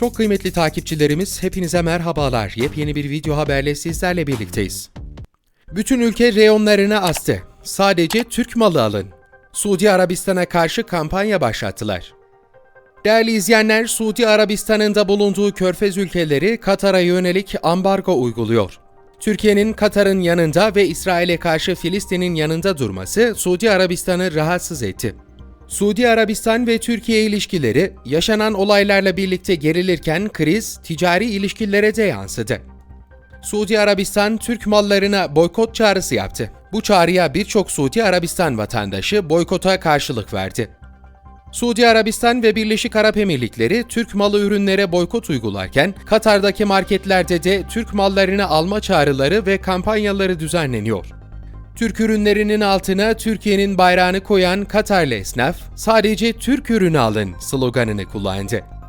Çok kıymetli takipçilerimiz hepinize merhabalar. Yepyeni bir video haberle sizlerle birlikteyiz. Bütün ülke reyonlarını astı. Sadece Türk malı alın. Suudi Arabistan'a karşı kampanya başlattılar. Değerli izleyenler, Suudi Arabistan'ın da bulunduğu körfez ülkeleri Katar'a yönelik ambargo uyguluyor. Türkiye'nin Katar'ın yanında ve İsrail'e karşı Filistin'in yanında durması Suudi Arabistan'ı rahatsız etti. Suudi Arabistan ve Türkiye ilişkileri yaşanan olaylarla birlikte gerilirken kriz ticari ilişkilere de yansıdı. Suudi Arabistan Türk mallarına boykot çağrısı yaptı. Bu çağrıya birçok Suudi Arabistan vatandaşı boykota karşılık verdi. Suudi Arabistan ve Birleşik Arap Emirlikleri Türk malı ürünlere boykot uygularken Katar'daki marketlerde de Türk mallarını alma çağrıları ve kampanyaları düzenleniyor. Türk ürünlerinin altına Türkiye'nin bayrağını koyan Katarlı esnaf, sadece Türk ürünü alın sloganını kullandı.